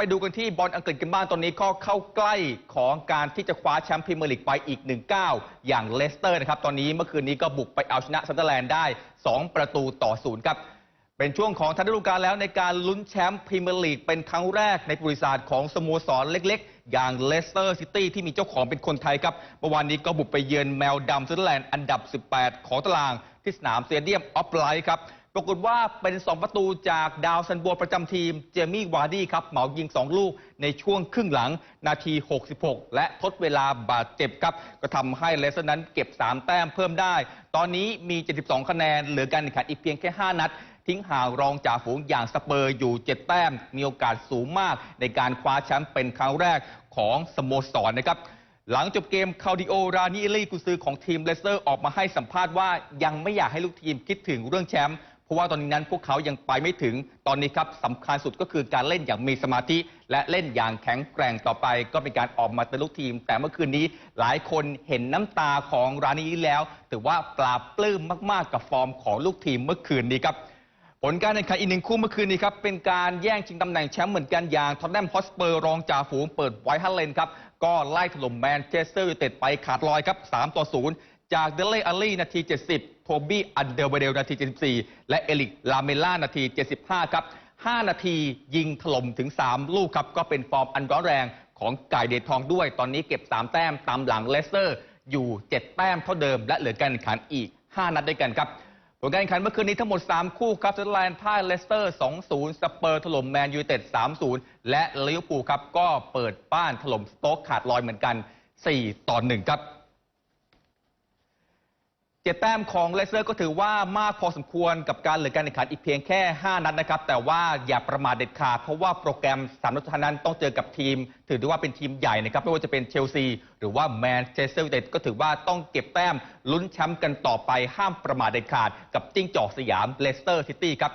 ไปดูกันที่บอลอังกฤษกันบ้างตอนนี้ก็เข้าใกล้ของการที่จะคว้าแชมป์พรีเมียร์ลีกไปอีกหนึ่งก้าอย่างเลสเตอร์นะครับ ตอนนี้เมื่อคืนนี้ก็บุกไปเอาชนะซันเดอร์แลนด์ได้ 2 ประตูต่อศูนย์ครับ เป็นช่วงของทันฤดูกาลแล้วในการลุ้นแชมป์พรีเมียร์ลีกเป็นครั้งแรกในประวัติศาสตร์ของสโมสรเล็ก ๆ อย่างเลสเตอร์ซิตี้ที่มีเจ้าของเป็นคนไทยครับเมื่อวานนี้ก็บุกไปเยือนแมวดำซันเดอร์แลนด์อันดับ 18 ของตารางที่สนามสเตเดียมออฟไลท์ครับ ปรากฏว่าเป็น 2 ประตูจากดาวซันบัวประจำทีมเจมี่วาร์ดี้ครับเหมายิง 2 ลูกในช่วงครึ่งหลังนาที 66 และทดเวลาบาดเจ็บครับ ก็ทำให้เลสเตอร์นั้นเก็บ 3 แต้มเพิ่มได้ ตอนนี้มี 72 คะแนน เหลือการแข่งขันอีกเพียงแค่ 5 นัด ทิ้งห่างรองจ่าฝูงอย่างสเปอร์อยู่ 7 แต้ม มีโอกาสสูงมากในการคว้าแชมป์เป็นครั้งแรกของสโมสรนะครับหลังจบเกมคาดิโอ รานิเอลี่กุซือของทีมเลสเตอร์ออกมาให้สัมภาษณ์ว่ายังไม่อยากให้ลูกทีมคิดถึงเรื่องแชมป์ เพราะว่าตอนนี้นั้นพวกเขายังไปไม่ถึงตอนนี้ครับสำคัญสุดก็คือการเล่นอย่างมีสมาธิ และเล่นอย่างแข็งแกร่งต่อไป ก็เป็นการออกมาเตือนลูกทีม แต่เมื่อคืนนี้หลายคนเห็นน้ำตาของรานีแล้วถือว่าปลาปลื้มมากๆกับฟอร์มของลูกทีมเมื่อคืนนี้ครับผลการแข่งขันอีกหนึ่งคู่เมื่อคืนนี้ครับ เป็นการแย่งชิงตำแหน่งแชมป์เหมือนกันอย่างท็อตแนมฮอสเปอร์รองจ่าฝูงเปิดไวท์ฮัลเลนครับ ก็ไล่ถล่มแมนเชสเตอร์ยูไนเต็ดไปขาดลอยครับ3ต่อ0 จากเดลเลอาลี่นาที 70 โทบี้อันเดอร์เบเดลนาที 74 และเอลิกลาเมล่านาที 75 ครับ 5 นาทียิงถล่มถึง 3 ลูกครับ ก็เป็นฟอร์มอันร้อนแรงของไก่เดทองด้วย ตอนนี้เก็บ 3 แต้มตามหลังเลสเตอร์ อยู่ 7 แต้มเท่าเดิม และเหลือการแข่งขันอีก 5 นัดด้วยกันครับผลการแข่งขันเมื่อคืนนี้ทั้งหมด 3 คู่ครับเซนแลนด์พ่ายเลสเตอร์ 2-0 สเปอร์ถล่มแมนยูเต็ด 3-0 และลิเวอร์พูลครับก็เปิดบ้านถล่มสโต๊กขาดลอยเหมือนกัน 4 ต่อ 1 ครับ จ็ดแต้มของเลสเตอร์ก็ถือว่ามากพอสมควรกับการเหลือการแข่งขันอีกเพียงแค่ 5 นัดนะครับ แต่ว่าอย่าประมาทเด็ดขาดเพราะว่าโปรแกรมสามนัดสุดท้ายนั้นต้องเจอกับทีม ถือได้ว่าเป็นทีมใหญ่นะครับ ไม่ว่าจะเป็นเชลซี หรือว่าแมนเชสเตอร์ยูไนเต็ดก็ถือว่าต้องเก็บแต้มลุ้นแชมป์กันต่อไปห้ามประมาทเด็ดขาดกับจิ้งจอกสยามเลสเตอร์ซิตี้ครับ